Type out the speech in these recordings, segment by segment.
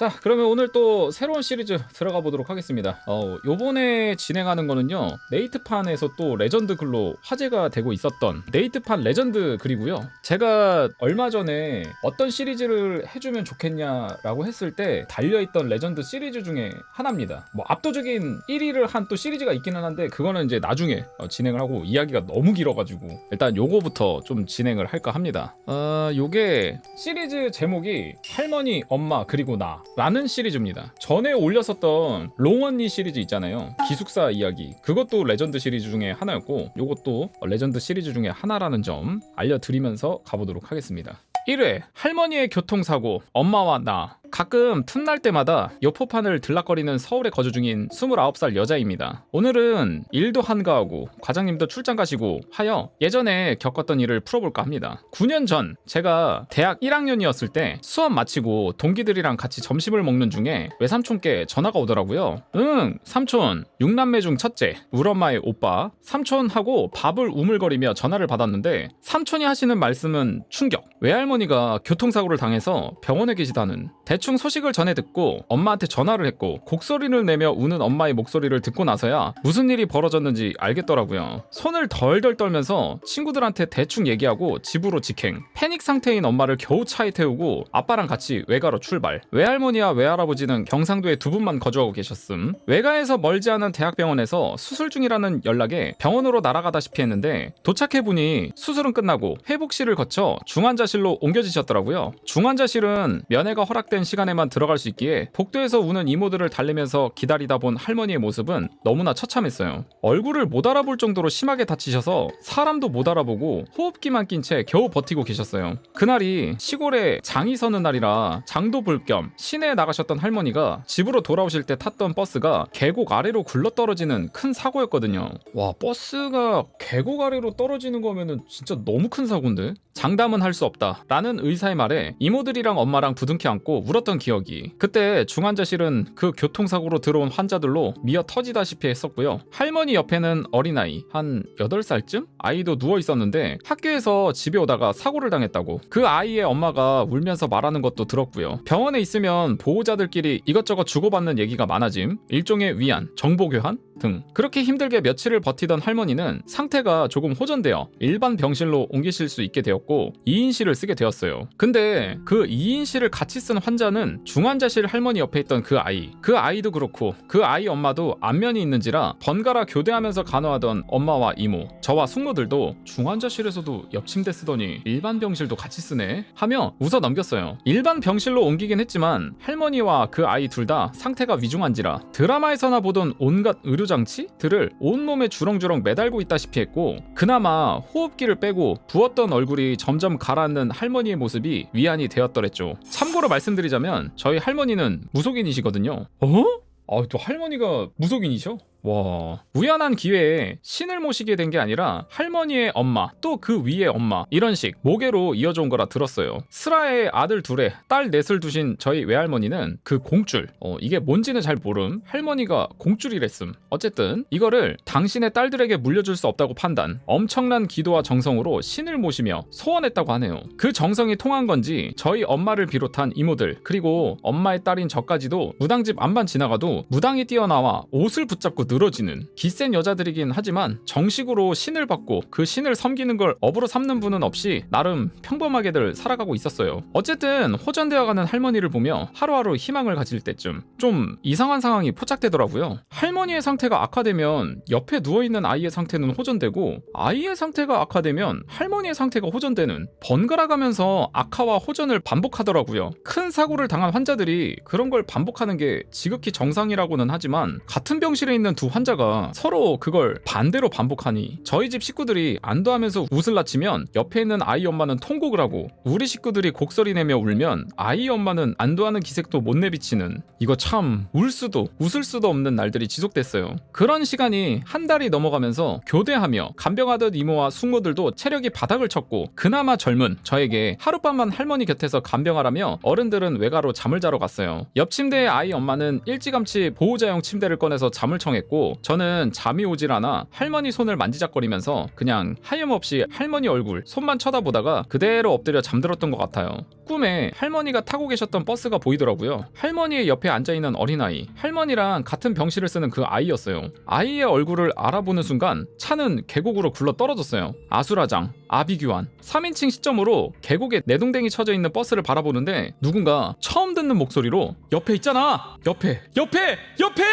자, 그러면 오늘 또 새로운 시리즈 들어가 보도록 하겠습니다. 어, 요번에 진행하는 거는요. 네이트판에서 또 레전드 글로 화제가 되고 있었던 네이트판 레전드 글이고요. 제가 얼마 전에 어떤 시리즈를 해주면 좋겠냐라고 했을 때 달려있던 레전드 시리즈 중에 하나입니다. 뭐 압도적인 1위를 한 또 시리즈가 있기는 한데 그거는 이제 나중에 어, 진행을 하고 이야기가 너무 길어가지고 일단 요거부터 좀 진행을 할까 합니다. 어, 요게 시리즈 제목이 할머니, 엄마 그리고 나 라는 시리즈입니다. 전에 올렸었던 롱언니 시리즈 있잖아요. 기숙사 이야기. 그것도 레전드 시리즈 중에 하나였고 요것도 레전드 시리즈 중에 하나라는 점 알려드리면서 가보도록 하겠습니다. 1회 할머니의 교통사고 엄마와 나 가끔 틈날 때마다 여포판을 들락거리는 서울에 거주 중인 29살 여자입니다. 오늘은 일도 한가하고 과장님도 출장 가시고 하여 예전에 겪었던 일을 풀어볼까 합니다. 9년 전 제가 대학 1학년이었을 때 수업 마치고 동기들이랑 같이 점심을 먹는 중에 외삼촌께 전화가 오더라고요. 응, 삼촌, 6남매 중 첫째, 우리 엄마의 오빠, 삼촌하고 밥을 우물거리며 전화를 받았는데 삼촌이 하시는 말씀은 충격. 외할머니가 교통사고를 당해서 병원에 계시다는 대충 소식을 전해 듣고 엄마한테 전화를 했고 곡소리를 내며 우는 엄마의 목소리를 듣고 나서야 무슨 일이 벌어졌는지 알겠더라고요. 손을 덜덜 떨면서 친구들한테 대충 얘기하고 집으로 직행. 패닉 상태인 엄마를 겨우 차에 태우고 아빠랑 같이 외가로 출발. 외할머니와 외할아버지는 경상도에 두 분만 거주하고 계셨음. 외가에서 멀지 않은 대학병원에서 수술 중이라는 연락에 병원으로 날아가다시피 했는데 도착해 보니 수술은 끝나고 회복실을 거쳐 중환자실로 옮겨지셨더라고요. 중환자실은 면회가 허락된 시간에만 들어갈 수 있기에 복도에서 우는 이모들을 달래면서 기다리다 본 할머니의 모습은 너무나 처참했어요. 얼굴을 못 알아볼 정도로 심하게 다치셔서 사람도 못 알아보고 호흡기만 낀 채 겨우 버티고 계셨어요. 그날이 시골에 장이 서는 날이라 장도 볼 겸 시내에 나가셨던 할머니가 집으로 돌아오실 때 탔던 버스가 계곡 아래로 굴러떨어지는 큰 사고였거든요. 와 버스가 계곡 아래로 떨어지는 거면은 진짜 너무 큰 사고인데? 장담은 할 수 없다. 라는 의사의 말에 이모들이랑 엄마랑 부둥켜 안고 울었던 기억이. 그때 중환자실은 그 교통사고로 들어온 환자들로 미어 터지다시피 했었고요. 할머니 옆에는 어린아이, 한 8살쯤? 아이도 누워 있었는데 학교에서 집에 오다가 사고를 당했다고. 그 아이의 엄마가 울면서 말하는 것도 들었고요. 병원에 있으면 보호자들끼리 이것저것 주고받는 얘기가 많아짐. 일종의 위안, 정보교환? 등. 그렇게 힘들게 며칠을 버티던 할머니는 상태가 조금 호전되어 일반 병실로 옮기실 수 있게 되었고 2인실을 쓰게 되었어요. 근데 그 2인실을 같이 쓴 환자는 중환자실 할머니 옆에 있던 그 아이. 그 아이도 그렇고 그 아이 엄마도 안면이 있는지라 번갈아 교대하면서 간호하던 엄마와 이모, 저와 숙모들도 중환자실에서도 옆 침대 쓰더니 일반 병실도 같이 쓰네 하며 웃어 넘겼어요. 일반 병실로 옮기긴 했지만 할머니와 그 아이 둘 다 상태가 위중한지라 드라마에서나 보던 온갖 의료 장치들을 온몸에 주렁주렁 매달고 있다시피 했고 그나마 호흡기를 빼고 부었던 얼굴이 점점 가라앉는 할머니의 모습이 위안이 되었더랬죠. 참고로 말씀드리자면 저희 할머니는 무속인이시거든요. 어? 아, 또 할머니가 무속인이셔? 와 우연한 기회에 신을 모시게 된 게 아니라 할머니의 엄마 또 그 위의 엄마 이런 식 모계로 이어져 온 거라 들었어요. 스라의 아들 둘에 딸 넷을 두신 저희 외할머니는 그 공줄 어 이게 뭔지는 잘 모름 할머니가 공줄이랬음. 어쨌든 이거를 당신의 딸들에게 물려줄 수 없다고 판단 엄청난 기도와 정성으로 신을 모시며 소원했다고 하네요. 그 정성이 통한 건지 저희 엄마를 비롯한 이모들 그리고 엄마의 딸인 저까지도 무당집 안반 지나가도 무당이 뛰어나와 옷을 붙잡고 늘어지는 기센 여자들이긴 하지만 정식으로 신을 받고 그 신을 섬기는 걸 업으로 삼는 분은 없이 나름 평범하게들 살아가고 있었어요. 어쨌든 호전되어 가는 할머니를 보며 하루하루 희망을 가질 때쯤 좀 이상한 상황이 포착되더라고요. 할머니의 상태가 악화되면 옆에 누워있는 아이의 상태는 호전되고 아이의 상태가 악화되면 할머니의 상태가 호전되는 번갈아 가면서 악화와 호전을 반복하더라고요. 큰 사고를 당한 환자들이 그런 걸 반복하는 게 지극히 정상이라고는 하지만 같은 병실에 있는 두 환자가 서로 그걸 반대로 반복하니 저희 집 식구들이 안도하면서 웃을 낳치면 옆에 있는 아이 엄마는 통곡을 하고 우리 식구들이 곡소리 내며 울면 아이 엄마는 안도하는 기색도 못 내비치는 이거 참 울 수도 웃을 수도 없는 날들이 지속됐어요. 그런 시간이 한 달이 넘어가면서 교대하며 간병하던 이모와 숙모들도 체력이 바닥을 쳤고 그나마 젊은 저에게 하룻밤만 할머니 곁에서 간병하라며 어른들은 외가로 잠을 자러 갔어요. 옆 침대의 아이 엄마는 일찌감치 보호자용 침대를 꺼내서 잠을 청했고 저는 잠이 오질 않아 할머니 손을 만지작거리면서 그냥 하염없이 할머니 얼굴 손만 쳐다보다가 그대로 엎드려 잠들었던 것 같아요. 꿈에 할머니가 타고 계셨던 버스가 보이더라고요. 할머니의 옆에 앉아 있는 어린아이, 할머니랑 같은 병실을 쓰는 그 아이였어요. 아이의 얼굴을 알아보는 순간 차는 계곡으로 굴러 떨어졌어요. 아수라장, 아비규환, 3인칭 시점으로 계곡에 내동댕이 쳐져 있는 버스를 바라보는데 누군가 처음 듣는 목소리로 옆에 있잖아! 옆에! 옆에! 옆에!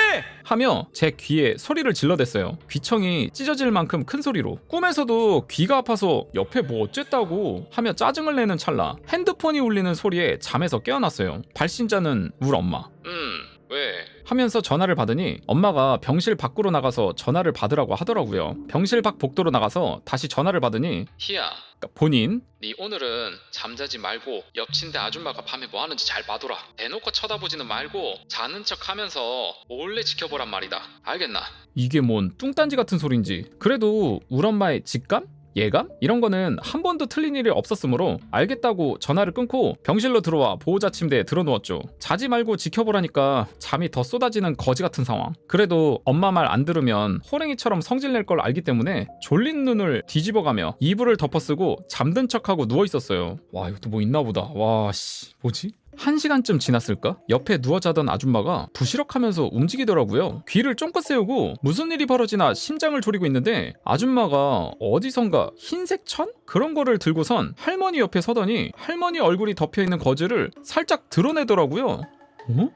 하며 제 귀에 소리를 질러댔어요. 귀청이 찢어질 만큼 큰 소리로. 꿈에서도 귀가 아파서 옆에 뭐 어쨌다고 하며 짜증을 내는 찰나 핸드폰이 울리는 소리에 잠에서 깨어났어요. 발신자는 울 엄마. 음, 왜? 하면서 전화를 받으니 엄마가 병실 밖으로 나가서 전화를 받으라고 하더라고요. 병실 밖 복도로 나가서 다시 전화를 받으니 희야 본인 네 오늘은 잠자지 말고 옆 침대 아줌마가 밤에 뭐 하는지 잘 봐둬라 대놓고 쳐다보지는 말고 자는 척 하면서 몰래 지켜보란 말이다 알겠나? 이게 뭔 뚱딴지 같은 소린지 그래도 울 엄마의 직감? 예감? 이런 거는 한 번도 틀린 일이 없었으므로 알겠다고 전화를 끊고 병실로 들어와 보호자 침대에 들어누웠죠. 자지 말고 지켜보라니까 잠이 더 쏟아지는 거지 같은 상황. 그래도 엄마 말 안 들으면 호랭이처럼 성질 낼 걸 알기 때문에 졸린 눈을 뒤집어가며 이불을 덮어쓰고 잠든 척하고 누워 있었어요. 와 이것도 뭐 있나 보다. 와 씨, 뭐지? 한 시간쯤 지났을까? 옆에 누워 자던 아줌마가 부시럭하면서 움직이더라고요. 귀를 쫑긋 세우고 무슨 일이 벌어지나 심장을 졸이고 있는데 아줌마가 어디선가 흰색 천? 그런 거를 들고선 할머니 옆에 서더니 할머니 얼굴이 덮여 있는 거즈를 살짝 드러내더라고요. 어?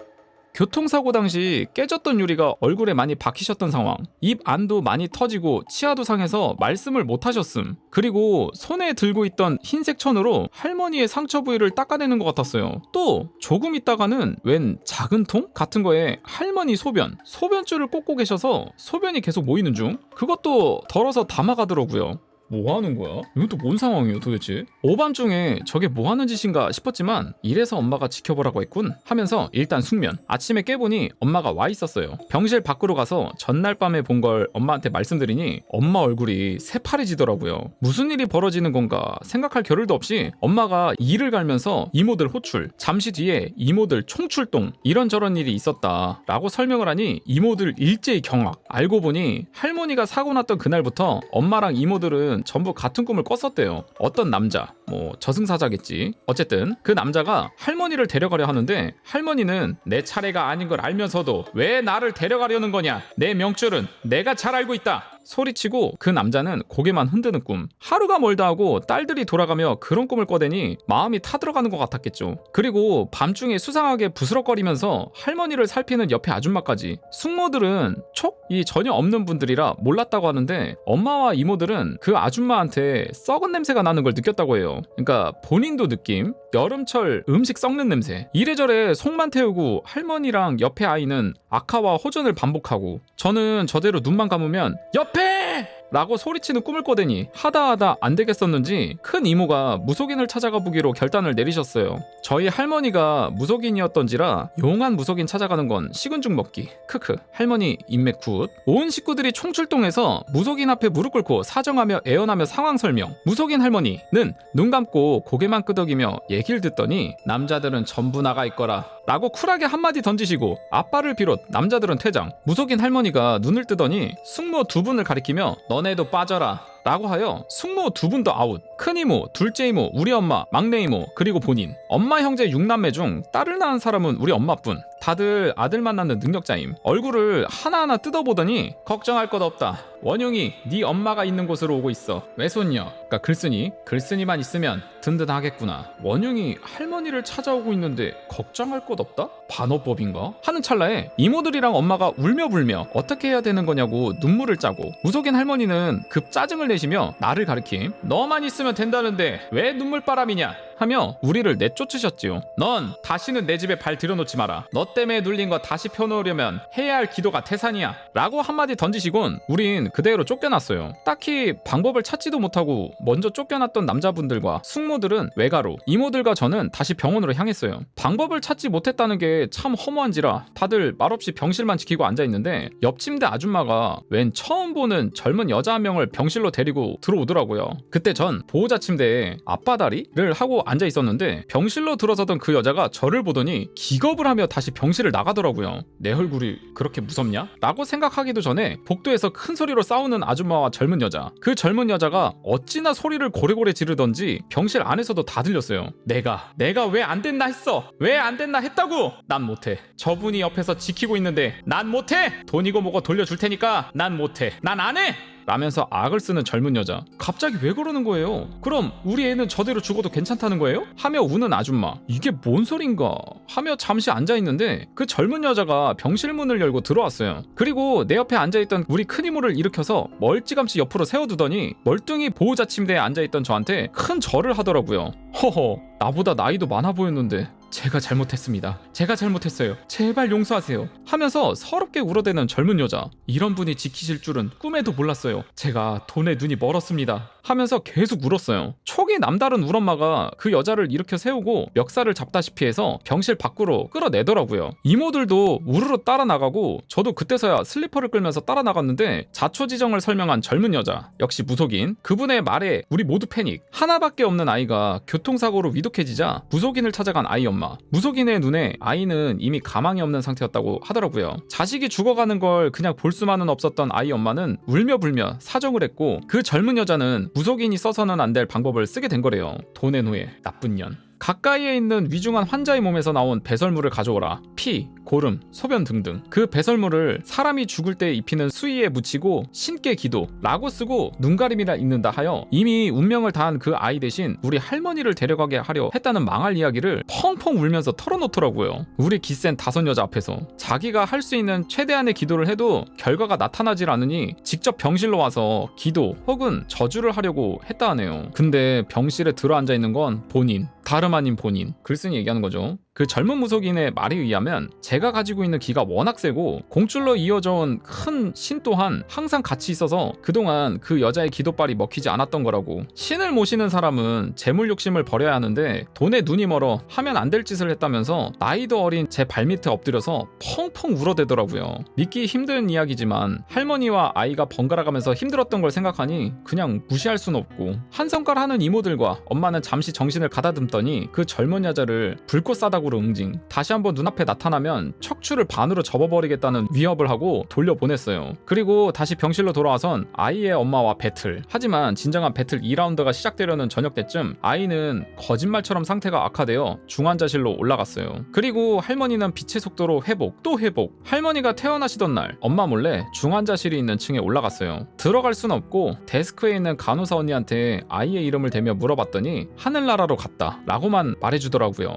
교통사고 당시 깨졌던 유리가 얼굴에 많이 박히셨던 상황. 입 안도 많이 터지고 치아도 상해서 말씀을 못 하셨음. 그리고 손에 들고 있던 흰색 천으로 할머니의 상처 부위를 닦아내는 것 같았어요. 또 조금 있다가는 웬 작은 통 같은 거에 할머니 소변, 소변줄을 꽂고 계셔서 소변이 계속 모이는 중. 그것도 덜어서 담아가더라고요. 뭐 하는 거야? 또뭔 상황이에요 도대체? 오밤중에 저게 뭐 하는 짓인가 싶었지만 이래서 엄마가 지켜보라고 했군 하면서 일단 숙면 아침에 깨보니 엄마가 와 있었어요 병실 밖으로 가서 전날 밤에 본 걸 엄마한테 말씀드리니 엄마 얼굴이 새파래지더라고요 무슨 일이 벌어지는 건가 생각할 겨를도 없이 엄마가 이를 갈면서 이모들 호출 잠시 뒤에 이모들 총출동 이런저런 일이 있었다 라고 설명을 하니 이모들 일제히 경악 알고 보니 할머니가 사고 났던 그날부터 엄마랑 이모들은 전부 같은 꿈을 꿨었대요. 어떤 남자, 뭐 저승사자겠지. 어쨌든 그 남자가 할머니를 데려가려 하는데 할머니는 내 차례가 아닌 걸 알면서도 왜 나를 데려가려는 거냐? 내 명줄은 내가 잘 알고 있다. 소리치고 그 남자는 고개만 흔드는 꿈. 하루가 멀다 하고 딸들이 돌아가며 그런 꿈을 꿔대니 마음이 타들어가는 것 같았겠죠. 그리고 밤중에 수상하게 부스럭거리면서 할머니를 살피는 옆에 아줌마까지. 숙모들은 촉이 전혀 없는 분들이라 몰랐다고 하는데 엄마와 이모들은 그 아줌마한테 썩은 냄새가 나는 걸 느꼈다고 해요. 그러니까 본인도 느낌, 여름철 음식 썩는 냄새. 이래저래 속만 태우고 할머니랑 옆에 아이는 아카와 호전을 반복하고 저는 저대로 눈만 감으면 옆에! 라고 소리치는 꿈을 꿔대니 하다하다 안 되겠었는지 큰 이모가 무속인을 찾아가 보기로 결단을 내리셨어요. 저희 할머니가 무속인이었던지라 용한 무속인 찾아가는 건 식은 죽 먹기. 크크. 할머니 인맥 굿. 온 식구들이 총출동해서 무속인 앞에 무릎 꿇고 사정하며 애원하며 상황 설명. 무속인 할머니는 눈 감고 고개만 끄덕이며 얘기를 듣더니 남자들은 전부 나가 있거라. 라고 쿨하게 한마디 던지시고 아빠를 비롯 남자들은 퇴장. 무속인 할머니가 눈을 뜨더니 숙모 두 분을 가리키며 너네도 빠져라. 라고 하여 숙모 두분더 아웃. 큰 이모, 둘째 이모, 우리 엄마, 막내 이모, 그리고 본인. 엄마 형제 6남매 중 딸을 낳은 사람은 우리 엄마뿐. 다들 아들 만나는 능력자임. 얼굴을 하나하나 뜯어보더니 걱정할 것 없다. 원용이 네 엄마가 있는 곳으로 오고 있어. 외손녀. 그러니까 글쓴이. 글쓴이만 있으면 든든하겠구나. 원용이 할머니를 찾아오고 있는데 걱정할 것 없다? 반어법인가? 하는 찰나에 이모들이랑 엄마가 울며 불며 어떻게 해야 되는 거냐고 눈물을 짜고 무속인 할머니는 급 짜증을 내시며 나를 가리킴. 너만 있으면 된다는데 왜 눈물바람이냐? 하며 우리를 내쫓으셨지요. 넌 다시는 내 집에 발 들여놓지 마라. 너 때문에 눌린 거 다시 펴놓으려면 해야 할 기도가 태산이야. 라고 한마디 던지시곤 우린 그대로 쫓겨났어요. 딱히 방법을 찾지도 못하고 먼저 쫓겨났던 남자분들과 숙모들은 외가로, 이모들과 저는 다시 병원으로 향했어요. 방법을 찾지 못했다는 게게참 허무한지라 다들 말없이 병실만 지키고 앉아 있는데 옆 침대 아줌마가 웬 처음 보는 젊은 여자 한 명을 병실로 데 리고 들어오더라고요. 그때 전 보호자 침대에 앞바다리를 하고 앉아 있었는데 병실로 들어서던 그 여자가 저를 보더니 기겁을 하며 다시 병실을 나가더라고요. 내 얼굴이 그렇게 무섭냐? 라고 생각하기도 전에 복도에서 큰 소리로 싸우는 아줌마와 젊은 여자. 그 젊은 여자가 어찌나 소리를 고래고래 지르던지 병실 안에서도 다 들렸어요. 내가 내가 왜안 됐나 했어. 왜안 됐나 했다고. 난 못해. 저분이 옆에서 지키고 있는데 난 못해. 돈이고 뭐고 돌려줄 테니까 난 못해. 난 안 해. 라면서 악을 쓰는 젊은 여자. 갑자기 왜 그러는 거예요? 그럼 우리 애는 저대로 죽어도 괜찮다는 거예요? 하며 우는 아줌마. 이게 뭔 소린가? 하며 잠시 앉아 있는데 그 젊은 여자가 병실 문을 열고 들어왔어요. 그리고 내 옆에 앉아 있던 우리 큰 이모를 일으켜서 멀찌감치 옆으로 세워두더니 멀뚱히 보호자 침대에 앉아 있던 저한테 큰 절을 하더라고요. 허허, 나보다 나이도 많아 보였는데 제가 잘못했습니다. 제가 잘못했어요. 제발 용서하세요. 하면서 서럽게 울어대는 젊은 여자. 이런 분이 지키실 줄은 꿈에도 몰랐어요. 제가 돈에 눈이 멀었습니다. 하면서 계속 울었어요. 촉이 남다른 울엄마가 그 여자를 일으켜 세우고 멱살을 잡다시피 해서 병실 밖으로 끌어내더라고요. 이모들도 우르르 따라 나가고 저도 그때서야 슬리퍼를 끌면서 따라 나갔는데 자초지정을 설명한 젊은 여자 역시 무속인 그분의 말에 우리 모두 패닉 하나밖에 없는 아이가 교통사고로 위독해지자 무속인을 찾아간 아이 엄마 무속인의 눈에 아이는 이미 가망이 없는 상태였다고 하더라고요 자식이 죽어가는 걸 그냥 볼 수만은 없었던 아이 엄마는 울며 불며 사정을 했고 그 젊은 여자는 무속인이 써서는 안 될 방법을 쓰게 된 거래요. 돈의 노예 나쁜 년 가까이에 있는 위중한 환자의 몸에서 나온 배설물을 가져오라. 피, 고름, 소변 등등. 그 배설물을 사람이 죽을 때 입히는 수의에 묻히고 신께 기도라고 쓰고 눈가림이라 읽는다 하여 이미 운명을 다한 그 아이 대신 우리 할머니를 데려가게 하려 했다는 망할 이야기를 펑펑 울면서 털어놓더라고요. 우리 기센 다섯 여자 앞에서 자기가 할 수 있는 최대한의 기도를 해도 결과가 나타나질 않으니 직접 병실로 와서 기도 혹은 저주를 하려고 했다 하네요. 근데 병실에 들어앉아 있는 건 본인, 다름 아닌 본인 글쓴이 얘기하는 거죠. 그 젊은 무속인의 말에 의하면 제가 가지고 있는 기가 워낙 세고 공줄로 이어져 온 큰 신 또한 항상 같이 있어서 그동안 그 여자의 기도발이 먹히지 않았던 거라고. 신을 모시는 사람은 재물 욕심을 버려야 하는데 돈에 눈이 멀어 하면 안 될 짓을 했다면서 나이도 어린 제 발밑에 엎드려서 펑펑 울어대더라고요. 믿기 힘든 이야기지만 할머니와 아이가 번갈아가면서 힘들었던 걸 생각하니 그냥 무시할 순 없고 한 성깔 하는 이모들과 엄마는 잠시 정신을 가다듬더니 그 젊은 여자를 불꽃 싸다 으로 응징. 다시 한번 눈앞에 나타나면 척추를 반으로 접어버리겠다는 위협을 하고 돌려보냈어요. 그리고 다시 병실로 돌아와선 아이의 엄마와 배틀. 하지만 진정한 배틀 2라운드가 시작되려는 저녁 때쯤 아이는 거짓말처럼 상태가 악화되어 중환자실로 올라갔어요. 그리고 할머니는 빛의 속도로 회복, 또 회복. 할머니가 태어나시던 날 엄마 몰래 중환자실이 있는 층에 올라갔어요. 들어갈 순 없고 데스크에 있는 간호사 언니한테 아이의 이름을 대며 물어봤더니 하늘나라로 갔다 라고만 말해주더라고요.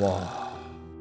와.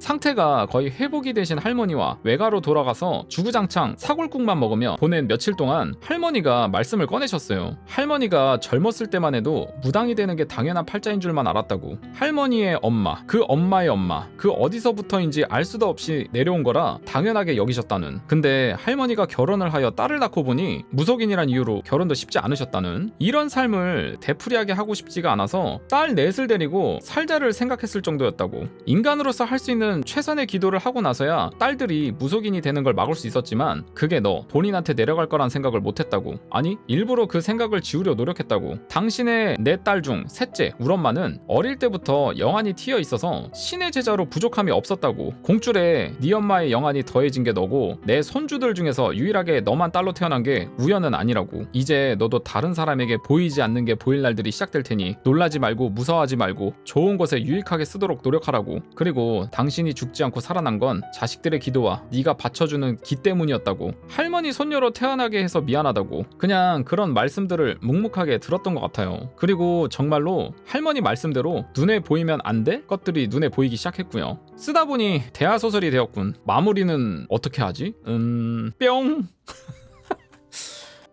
상태가 거의 회복이 되신 할머니와 외가로 돌아가서 주구장창 사골국만 먹으며 보낸 며칠 동안 할머니가 말씀을 꺼내셨어요. 할머니가 젊었을 때만 해도 무당이 되는 게 당연한 팔자인 줄만 알았다고. 할머니의 엄마, 그 엄마의 엄마, 그 어디서부터인지 알 수도 없이 내려온 거라 당연하게 여기셨다는. 근데 할머니가 결혼을 하여 딸을 낳고 보니 무속인이란 이유로 결혼도 쉽지 않으셨다는. 이런 삶을 되풀이하게 하고 싶지가 않아서 딸 넷을 데리고 살자를 생각했을 정도였다고. 인간으로서 할 수 있는 최선의 기도를 하고 나서야 딸들이 무속인이 되는 걸 막을 수 있었지만 그게 너 본인한테 내려갈 거란 생각을 못했다고. 아니 일부러 그 생각을 지우려 노력했다고. 당신의 내 딸 중 셋째 우엄마는 어릴 때부터 영안이 튀어 있어서 신의 제자로 부족함이 없었다고. 공줄에 네 엄마의 영안이 더해진 게 너고 내 손주들 중에서 유일하게 너만 딸로 태어난 게 우연은 아니라고. 이제 너도 다른 사람에게 보이지 않는 게 보일 날들이 시작될 테니 놀라지 말고 무서워하지 말고 좋은 것에 유익하게 쓰도록 노력하라고. 그리고 당신 당신이 죽지 않고 살아난 건 자식들의 기도와 네가 받쳐주는 기 때문이었다고. 할머니 손녀로 태어나게 해서 미안하다고. 그냥 그런 말씀들을 묵묵하게 들었던 것 같아요. 그리고 정말로 할머니 말씀대로 눈에 보이면 안될 것들이 눈에 보이기 시작했고요. 쓰다 보니 대하 소설이 되었군. 마무리는 어떻게 하지? 음... 뿅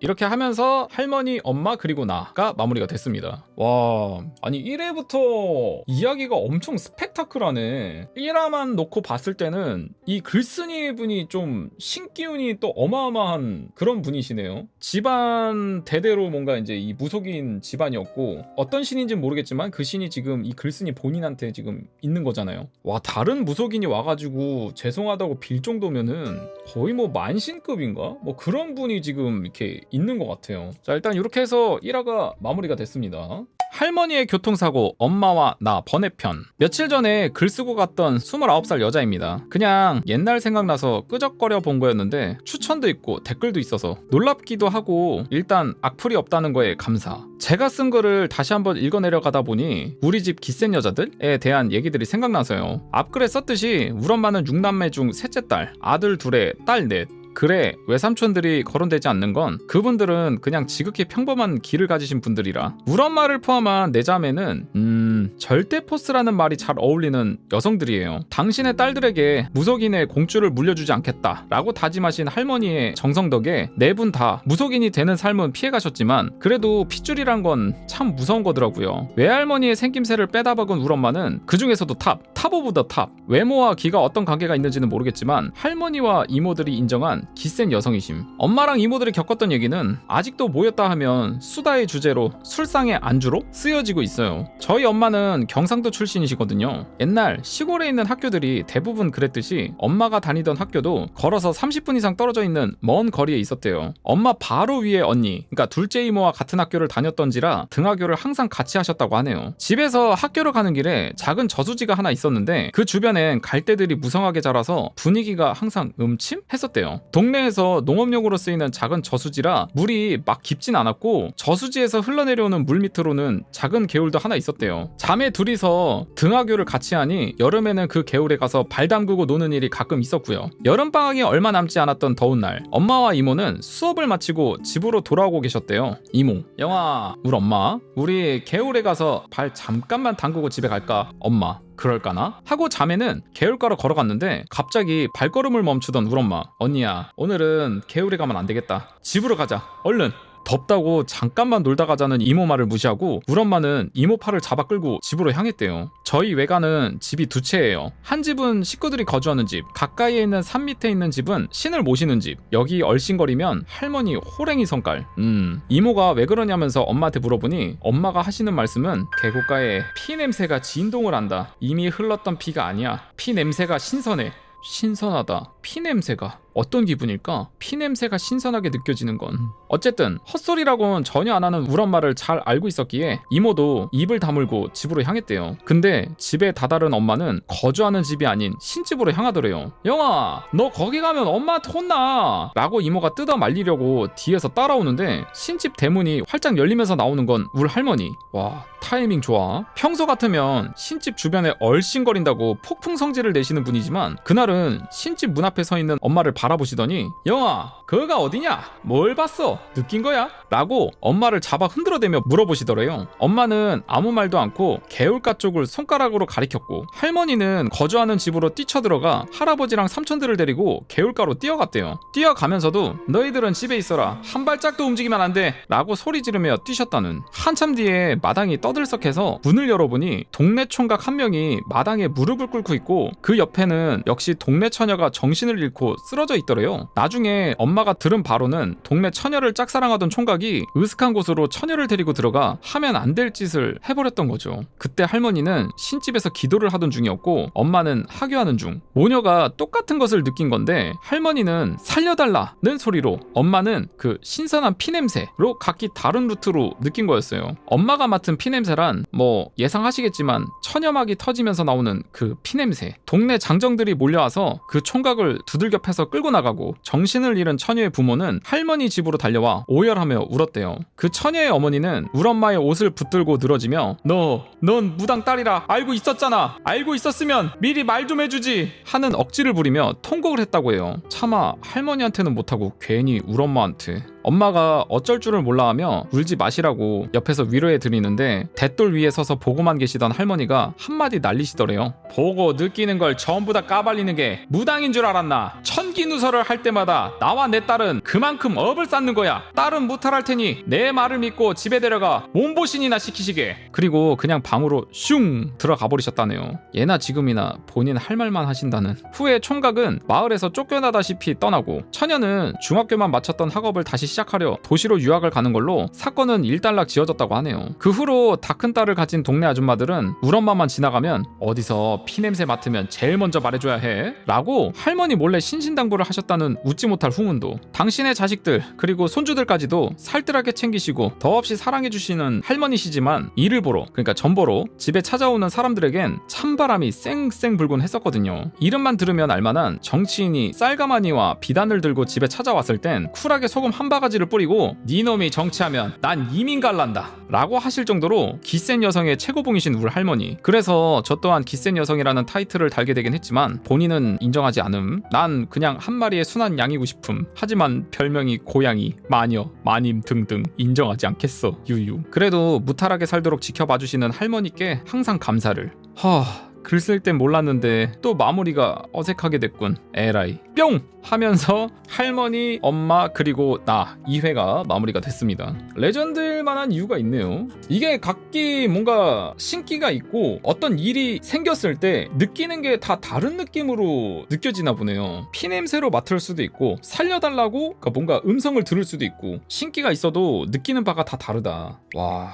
이렇게 하면서 할머니, 엄마 그리고 나가 마무리가 됐습니다. 와, 아니 1회부터 이야기가 엄청 스펙타클하네. 1화만 놓고 봤을 때는 이 글쓴이 분이 좀 신기운이 또 어마어마한 그런 분이시네요. 집안 대대로 뭔가 이제 이 무속인 집안이었고 어떤 신인지는 모르겠지만 그 신이 지금 이 글쓴이 본인한테 지금 있는 거잖아요. 와 다른 무속인이 와가지고 죄송하다고 빌 정도면은 거의 뭐 만신급인가? 뭐 그런 분이 지금 이렇게 있는 것 같아요. 자 일단 이렇게 해서 1화가 마무리가 됐습니다. 할머니의 교통사고 엄마와 나 번외편. 며칠 전에 글 쓰고 갔던 29살 여자입니다. 그냥 옛날 생각나서 끄적거려 본 거였는데 추천도 있고 댓글도 있어서 놀랍기도 하고 일단 악플이 없다는 거에 감사. 제가 쓴 글을 다시 한번 읽어내려가다 보니 우리 집 기센 여자들에 대한 얘기들이 생각나서요. 앞글에 썼듯이 우리 엄마는 6남매 중 셋째 딸 아들 둘에 딸 넷 그래 외삼촌들이 거론되지 않는 건 그분들은 그냥 지극히 평범한 길을 가지신 분들이라. 우리 엄마를 포함한 내 자매는 음 절대 포스라는 말이 잘 어울리는 여성들이에요 당신의 딸들에게 무속인의 공주를 물려주지 않겠다라고 다짐하신 할머니의 정성 덕에 네 분 다 무속인이 되는 삶은 피해가셨지만 그래도 핏줄이란 건 참 무서운 거더라고요 외할머니의 생김새를 빼다 박은 우리 엄마는 그 중에서도 탑, 탑 오브 더 탑 외모와 기가 어떤 관계가 있는지는 모르겠지만 할머니와 이모들이 인정한 기센 여성이심. 엄마랑 이모들이 겪었던 얘기는 아직도 모였다 하면 수다의 주제로 술상의 안주로 쓰여지고 있어요. 저희 엄마는 경상도 출신이시거든요. 옛날 시골에 있는 학교들이 대부분 그랬듯이 엄마가 다니던 학교도 걸어서 30분 이상 떨어져 있는 먼 거리에 있었대요. 엄마 바로 위에 언니, 그러니까 둘째 이모와 같은 학교를 다녔던지라 등하교를 항상 같이 하셨다고 하네요. 집에서 학교를 가는 길에 작은 저수지가 하나 있었는데 그 주변엔 갈대들이 무성하게 자라서 분위기가 항상 음침했었대요. 동네에서 농업용으로 쓰이는 작은 저수지라 물이 막 깊진 않았고 저수지에서 흘러내려오는 물 밑으로는 작은 개울도 하나 있었대요. 자매 둘이서 등하교를 같이 하니 여름에는 그 개울에 가서 발 담그고 노는 일이 가끔 있었고요. 여름 방학이 얼마 남지 않았던 더운 날, 엄마와 이모는 수업을 마치고 집으로 돌아오고 계셨대요. 이모, 영아, 우리 엄마, 우리 개울에 가서 발 잠깐만 담그고 집에 갈까? 엄마, 그럴까나? 하고 자매는 개울가로 걸어갔는데 갑자기 발걸음을 멈추던 우리 엄마 언니야 오늘은 개울에 가면 안 되겠다 집으로 가자 얼른 덥다고 잠깐만 놀다 가자는 이모 말을 무시하고 우리 엄마는 이모 팔을 잡아 끌고 집으로 향했대요. 저희 외가는 집이 두 채예요. 한 집은 식구들이 거주하는 집, 가까이에 있는 산 밑에 있는 집은 신을 모시는 집. 여기 얼씬거리면 할머니 호랭이 성깔. 음, 이모가 왜 그러냐면서 엄마한테 물어보니 엄마가 하시는 말씀은 계곡가에 피 냄새가 진동을 한다. 이미 흘렀던 피가 아니야. 피 냄새가 신선해. 신선하다. 피 냄새가 어떤 기분일까? 피 냄새가 신선하게 느껴지는 건 어쨌든 헛소리라고는 전혀 안 하는 우리 엄마를 잘 알고 있었기에 이모도 입을 다물고 집으로 향했대요. 근데 집에 다다른 엄마는 거주하는 집이 아닌 신집으로 향하더래요. 영아, 너 거기 가면 엄마한테 혼나. 라고 이모가 뜯어 말리려고 뒤에서 따라오는데 신집 대문이 활짝 열리면서 나오는 건 우리 할머니. 와, 타이밍 좋아. 평소 같으면 신집 주변에 얼씬거린다고 폭풍 성질을 내시는 분이지만 그날은 신집 문 앞에 서 있는 엄마를 바라 보시더니 영아 그가 어디냐? 뭘 봤어? 느낀 거야? 라고 엄마를 잡아 흔들어대며 물어보시더래요. 엄마는 아무 말도 않고 개울가 쪽을 손가락으로 가리켰고 할머니는 거주하는 집으로 뛰쳐들어가 할아버지랑 삼촌들을 데리고 개울가로 뛰어갔대요. 뛰어가면서도 너희들은 집에 있어라. 한 발짝도 움직이면 안 돼. 라고 소리 지르며 뛰셨다는. 한참 뒤에 마당이 떠들썩해서 문을 열어보니 동네 총각 한 명이 마당에 무릎을 꿇고 있고 그 옆에는 역시 동네 처녀가 정신을 잃고 쓰러져 있더래요. 나중에 엄마가 들은 바로는 동네 처녀를 짝사랑하던 총각이 으슥한 곳으로 처녀를 데리고 들어가 하면 안 될 짓을 해버렸던 거죠. 그때 할머니는 신집에서 기도를 하던 중이었고 엄마는 하교하는 중. 모녀가 똑같은 것을 느낀 건데 할머니는 살려달라는 소리로 엄마는 그 신선한 피냄새로 각기 다른 루트로 느낀 거였어요. 엄마가 맡은 피냄새란 뭐 예상하시겠지만 처녀막이 터지면서 나오는 그 피냄새. 동네 장정들이 몰려와서 그 총각을 두들겨 패서 끌고 나가고 정신을 잃은 처녀의 부모는 할머니 집으로 달려와 오열하며 울었대요. 그 처녀의 어머니는 울 엄마의 옷을 붙들고 늘어지며 너, 넌 무당 딸이라 알고 있었잖아. 알고 있었으면 미리 말 좀 해주지 하는 억지를 부리며 통곡을 했다고 해요. 차마 할머니한테는 못하고 괜히 울 엄마한테 엄마가 어쩔 줄을 몰라 하며 울지 마시라고 옆에서 위로해 드리는데 대돌 위에 서서 보고만 계시던 할머니가 한마디 날리시더래요. 보고 느끼는 걸 전부 다 까발리는 게 무당인 줄 알았나? 천기 누설을 할 때마다 나와 내 딸은 그만큼 업을 쌓는 거야. 딸은 무탈할 테니 내 말을 믿고 집에 데려가 몸보신이나 시키시게. 그리고 그냥 방으로 슝 들어가 버리셨다네요. 예나 지금이나 본인 할 말만 하신다는. 후에 총각은 마을에서 쫓겨나다시피 떠나고 처녀는 중학교만 마쳤던 학업을 다시 시작하려 도시로 유학을 가는 걸로 사건은 일단락 지어졌다고 하네요. 그 후로 다 큰 딸을 가진 동네 아줌마들은 울 엄마만 지나가면 어디서 피 냄새 맡으면 제일 먼저 말해줘야 해 라고 할머니 몰래 신신당부를 하셨다는 웃지 못할 후문도 당신의 자식들 그리고 손주들까지도 살뜰하게 챙기시고 더없이 사랑해주시는 할머니시지만 일을 보러 그러니까 전보로 집에 찾아오는 사람들에겐 찬바람이 쌩쌩 불곤 했었거든요 이름만 들으면 알만한 정치인이 쌀가마니와 비단을 들고 집에 찾아왔을 땐 쿨하게 소금 한 바가지를 뿌리고 니놈이 정치하면 난 이민 갈란다 라고 하실 정도로 기센 여성의 최고봉이신 우리 할머니. 그래서 저 또한 기센 여성이라는 타이틀을 달게 되긴 했지만 본인은 인정하지 않음. 난 그냥 한 마리의 순한 양이고 싶음. 하지만 별명이 고양이 마녀 마님 등등 인정하지 않겠어 유유. 그래도 무탈하게 살도록 지켜봐 주시는 할머니께 항상 감사를. 하... 글 쓸 땐 몰랐는데 또 마무리가 어색하게 됐군. 에라이. 뿅! 하면서 할머니 엄마 그리고 나. 2회가 마무리가 됐습니다. 레전드일 만한 이유가 있네요. 이게 각기 뭔가 신기가 있고 어떤 일이 생겼을 때 느끼는 게 다 다른 느낌으로 느껴지나 보네요. 피냄새로 맡을 수도 있고 살려달라고 그러니까 뭔가 음성을 들을 수도 있고 신기가 있어도 느끼는 바가 다 다르다. 와